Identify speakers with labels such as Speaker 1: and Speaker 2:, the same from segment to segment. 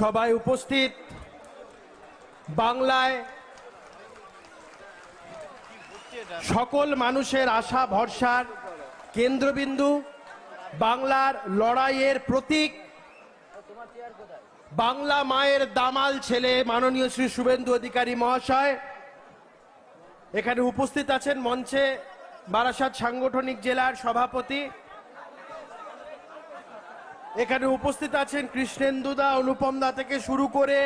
Speaker 1: সবাই উপস্থিত। বাংলায় সকল মানুষের আশা, ভরসার কেন্দ্রবিন্দু বাংলার লড়াইয়ের প্রতীক। বাংলা মায়ের দামাল ছেলে মাননীয় শ্রী শুভেন্দু অধিকারী মহাশয়। এখানে উপস্থিত আছেন মঞ্চে বারাসাত সাংগঠনিক জেলার সভাপতি এখানে উপস্থিত আছেন কৃষ্ণেন্দুদা অনুপমদা থেকে শুরু করে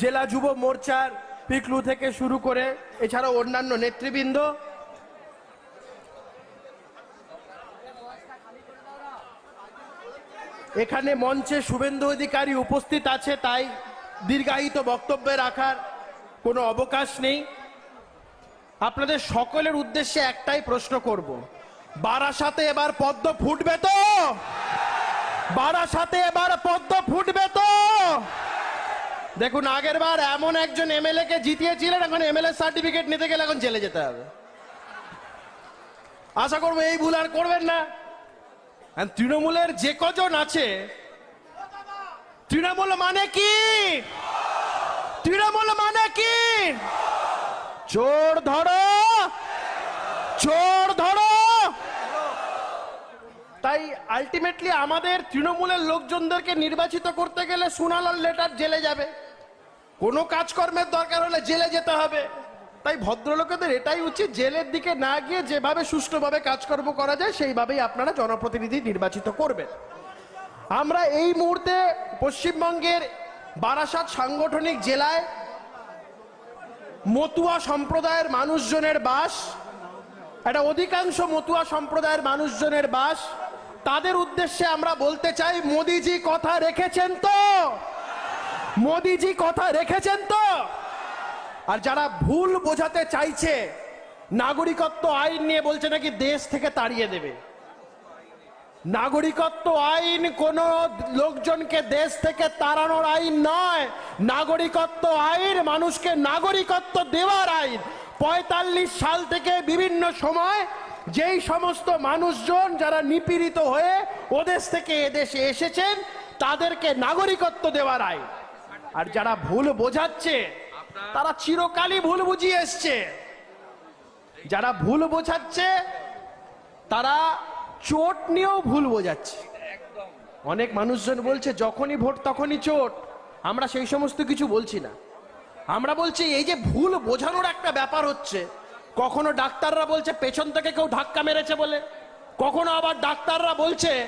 Speaker 1: জেলা যুব মোর্চার পিকলু থেকে শুরু করে, এছাড়াও অন্যান্য নেতৃবৃন্দ। এখানে মঞ্চে শুভেন্দু অধিকারী উপস্থিত আছে, তাই দীর্ঘায়িত বক্তব্যে রাখার কোনো অবকাশ নেই। আপনাদের সকলের উদ্দেশ্যে একটাই প্রশ্ন করব, বারাসাতে এবার পদ্ম ফুটবে তো? বারাসাতে এবার পদ্ম ফুটবে তো। দেখুন, আগের বার এমন একজন এমএলএ কে জিতিয়েছিলেন, এখন এমএলএ সার্টিফিকেট নিতে গেলে এখন জেলে যেতে হবে। আশা করব এই ভুল আর করবেন না। তৃণমূলের যে কজন আছে, তৃণমূল মানে কি? তৃণমূল মানে কি? চোর ধরো! চোর ধরো! তাই আলটিমেটলি আমাদের তৃণমূলের লোকজনদেরকে নির্বাচিত করতে গেলে সুনালাল লেটার জেলে যাবে। কোনো কাজকর্মের দরকার হলে জেলে যেতে হবে। তাই ভদ্রলোকেদের এটাই উচিত, জেলের দিকে না গিয়ে যেভাবে সুষ্ঠুভাবে কাজকর্ম করা যায়, সেইভাবেই আপনারা জনপ্রতিনিধি নির্বাচিত করবেন। আমরা এই মুহূর্তে পশ্চিমবঙ্গের বারাসাত সাংগঠনিক জেলায় মতুয়া সম্প্রদায়ের মানুষজনের বাস, একটা অধিকাংশ মতুয়া সম্প্রদায়ের মানুষজনের বাস তাদের উদ্দেশ্যে আমরা বলতে চাই, মোদিজি কথা রেখেছেন তো? মোদিজি কথা রেখেছেন তো? আর যারা ভুল বোঝাতে চাইছে, নাগরিকত্ব আইন নিয়ে বলছে নাকি দেশ থেকে তাড়িয়ে দেবে? নাগরিকত্ব আইন কোন লোকজনকে দেশ থেকে তাড়ানোর আইন নয়। নাগরিকত্ব আইন, মানুষকে নাগরিকত্ব দেওয়ার আইন। পঁয়তাল্লিশ সাল থেকে বিভিন্ন সময় যেই সমস্ত মানুষজন যারা নিপীড়িত হয়ে ওদেশ থেকে এদেশে এসেছেন, তাদেরকে নাগরিকত্ব দেওয়ার আইন আর যারা ভুল বোঝাচ্ছে, তারা চিরকালই ভুল বুঝিয়ে এসছে। যারা ভুল বোঝাচ্ছে, তারা চোট নিয়েও ভুল বোঝাচ্ছে। অনেক মানুষজন বলছে, যখনই ভোট, তখনই চোট। আমরা সেই সমস্ত কিছু বলছি না। আমরা বলছি, এই যে ভুল বোঝানোর একটা ব্যাপার হচ্ছে কখনো ডাক্তাররা বলছে পেছন থেকে কেউ ধাক্কা মেরেছে বলে? কখনো আবার ডাক্তাররা বলছে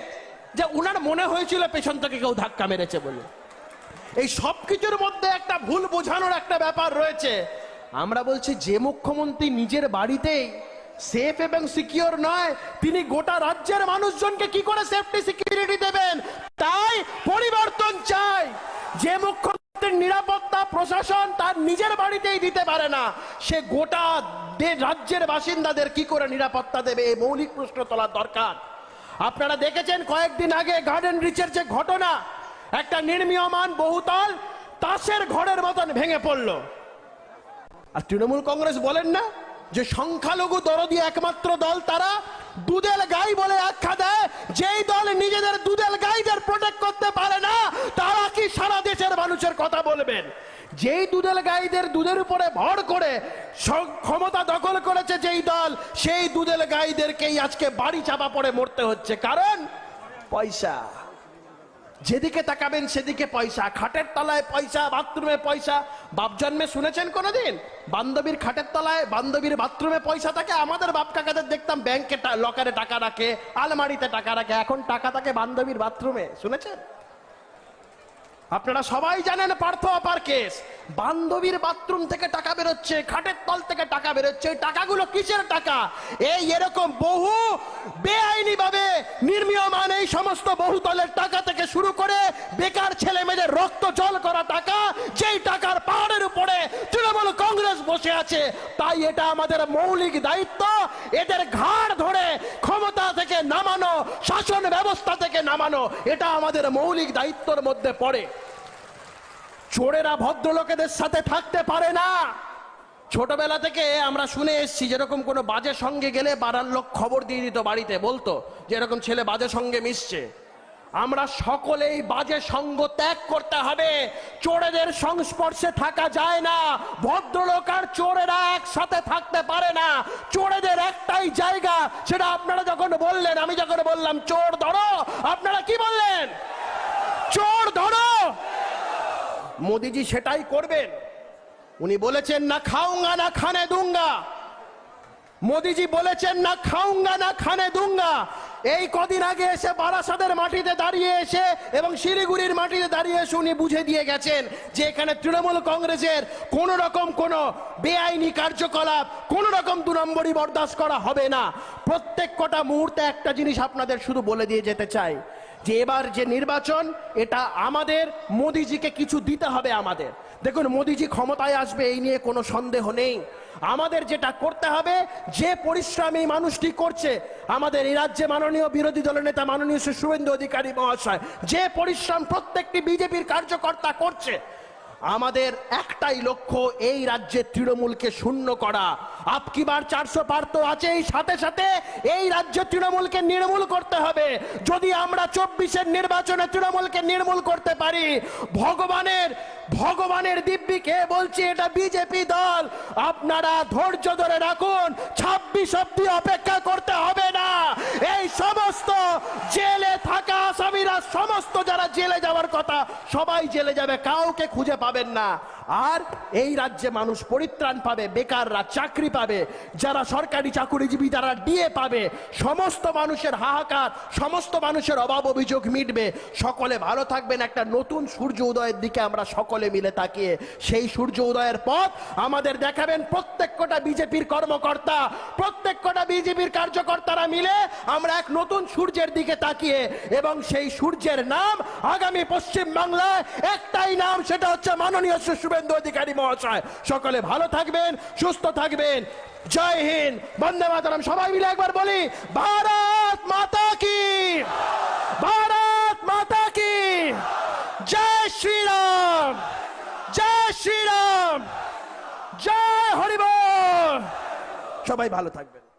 Speaker 1: যে উনার মনে হয়েছিল পেছন থেকে কেউ ধাক্কা মেরেছে বলে। এই সব কিছুর মধ্যে একটা ভুল বোঝানোর একটা ব্যাপার রয়েছে। আমরা বলছি যে মুখ্যমন্ত্রী নিজের বাড়িতেই সেফ এবং সিকিউর নয়, তিনি গোটা রাজ্যের মানুষজনকে কি করে সেফটি সিকিউরিটি দেবেন? তাই পরিবর্তন চাই। যে মুখ্যমন্ত্রীর নিরাপত্তা প্রশাসন তার নিজের বাড়িতেই দিতে পারে না। সে গোটা রাজ্যের বাসিন্দাদের কি করে নিরাপত্তা দেবে? এই মৌলিক প্রশ্ন তোলার দরকার। আপনারা দেখেছেন কয়েকদিন আগে গার্ডেন রিচের যে ঘটনা, একটা নির্মীয়মান বহুতল তাসের ঘরের মতন ভেঙে পড়ল। আর তৃণমূল কংগ্রেস বলেন না যে সংখ্যালঘু দরদি একমাত্র দল, তারা দুধেল গাই বলে আখ্যা দেয়। যেই দল নিজেদের দুধেল গাইদের প্রোটেক্ট করতে পারে না তারা কি সারা দেশের মানুষের কথা বলবেন। যেই দুধেল গাইদের দুধের উপরে ভর করে ক্ষমতা দখল করেছে যেই দল, সেই দুধেল গাইদেরকেই আজকে বাড়ি চাপা পড়ে মরতে হচ্ছে। কারণ? পয়সা। যেদিকে তাকাবেন সেদিকে পয়সা। খাটের তলায় পয়সা, বাথরুমে পয়সা। বাপ জন্মে শুনেছেন কোনোদিন? বান্ধবীর খাটের তলায়, বান্ধবীর বাথরুমে পয়সা থাকে। আমাদের বাপ কাকাদের দেখতাম ব্যাংকে লকারে টাকা রাখে, আলমারিতে টাকা রাখে। এখন টাকা থাকে বান্ধবীর বাথরুমে। শুনেছেন? আপনারা সবাই জানেন পার্থ অপার কেস। বান্ধবীর বাথরুম থেকে টাকা বেরোচ্ছে, খাটের তল থেকে টাকা বেরোচ্ছে। এই টাকাগুলো কিসের টাকা? এই এরকম বহু বেআইনি ভাবে নির্মীয়মান এই সমস্ত বহুতলের টাকা থেকে শুরু করে বেকার ছেলে মেয়েদের রক্ত জল করা টাকা, যেই টাকার পাহাড়ের উপরে তৃণমূল কংগ্রেস বসে আছে, তাই এটা আমাদের মৌলিক দায়িত্ব। এদের ঘাড় ধরে শাসন ব্যবস্থা থেকে নামানো, এটা আমাদের মৌলিক দায়িত্বর মধ্যে পড়ে। চোরেরা ভদ্রলোকেদের সাথে থাকতে পারে না। ছোটবেলা থেকে আমরা শুনে এসেছি, যেরকম কোনো বাজে সঙ্গে গেলে পাড়ার লোক খবর দিয়ে দিত বাড়িতে, বলতো যে এরকম ছেলে বাজে সঙ্গে মিশছে। আমরা সকলেই বাজে সঙ্গ ত্যাগ করতে হবে। চোরেদের সংস্পর্শে থাকা যায় না। ভদ্রলোক আর চোরেরা একসাথে থাকতে পারে না। জায়গা সেটা আপনারা যখন বললেন, আমি যখন বললাম, চোর ধরো, আপনারা কি বললেন? চোর ধরো। মোদিজি সেটাই করবেন। উনি বলেছেন, না খাউঙ্গা না খানে দুঙ্গা। মোদিজি বলেছেন, না খাউঙ্গা না খানে দুঙ্গা। এই কদিন আগে এসে বারাসাদের মাটিতে দাঁড়িয়ে এসে এবং শিলিগুড়ির মাটিতে দাঁড়িয়ে এসে উনি বুঝে দিয়ে গেছেন যে এখানে তৃণমূল কংগ্রেসের কোন রকম কোন বেআইনি কার্যকলাপ, কোন রকম দু নম্বরই বরদাস্ত করা হবে না। প্রত্যেক কটা মুহূর্তে একটা জিনিস আপনাদের শুধু বলে দিয়ে যেতে চাই, যে এবার যে নির্বাচন, এটা আমাদের, মোদিজিকে কিছু দিতে হবে আমাদের। দেখুন, মোদিজি ক্ষমতায় আসবে, এই নিয়ে কোনো সন্দেহ নেই। আমাদের যেটা করতে হবে, যে পরিশ্রম এই মানুষটি করছে, আমাদের এই রাজ্যে মাননীয় বিরোধী দলের নেতা মাননীয় শ্রী শুভেন্দু অধিকারী মহাশয়, যে পরিশ্রম প্রত্যেকটি বিজেপির কার্যকর্তা করছে, আমাদের একটাই লক্ষ্য এই রাজ্যের তৃণমূলকে শূন্য করা। আপকিবার চারশো পার তো আছেই, সাথে সাথে এই রাজ্যের তৃণমূলকে নির্মূল করতে হবে। যদি আমরা চব্বিশের নির্বাচনে তৃণমূলকে নির্মূল করতে পারি, ভগবানের ভগবানের দিব্যি কে বলছি এটা বিজেপি দল? আপনারা ধৈর্য ধরে রাখুন, ছাব্বিশ অব্দি অপেক্ষা করতে হবে না। এই সমস্ত জেলে থাকা আসামিরা, সমস্ত যারা জেলে যাওয়ার কথা, সবাই জেলে যাবে, কাউকে খুঁজে পাবেন না। আর এই রাজ্যে মানুষ পরিত্রাণ পাবে, বেকাররা চাকরি পাবে, যারা সরকারি চাকুরিজীবী তারা ডিএ পাবে, সমস্ত মানুষের হাহাকার, সমস্ত মানুষের অভাব অভিযোগ মিটবে। সকলে ভালো থাকবেন, একটা নতুন সূর্য উদয়ের দিকে আমরা সকলে মিলে তাকিয়ে সেই সূর্য উদয়ের পথ আমাদের দেখাবেন প্রত্যেক কটা বিজেপির কর্মকর্তা প্রত্যেক কটা বিজেপির কার্যকর্তারা মিলে আমরা এক নতুন সূর্যের দিকে তাকিয়ে এবং সেই সূর্যের নাম আগামী পশ্চিম বাংলায় একটাই নাম, সেটা হচ্ছে মাননীয় শ্রী শুভেন্দু অধিকারী মহাশয়। সকলে ভালো থাকবেন, সুস্থ থাকবেন। জয় হিন্দ, বন্দে মাতরম। সবাই মিলে একবার বলি, ভারত মাতা কি? ভারত মাতা কি? জয় শ্রীরাম জয় শ্রীরাম, জয় হরিবল। সবাই ভালো থাকবেন।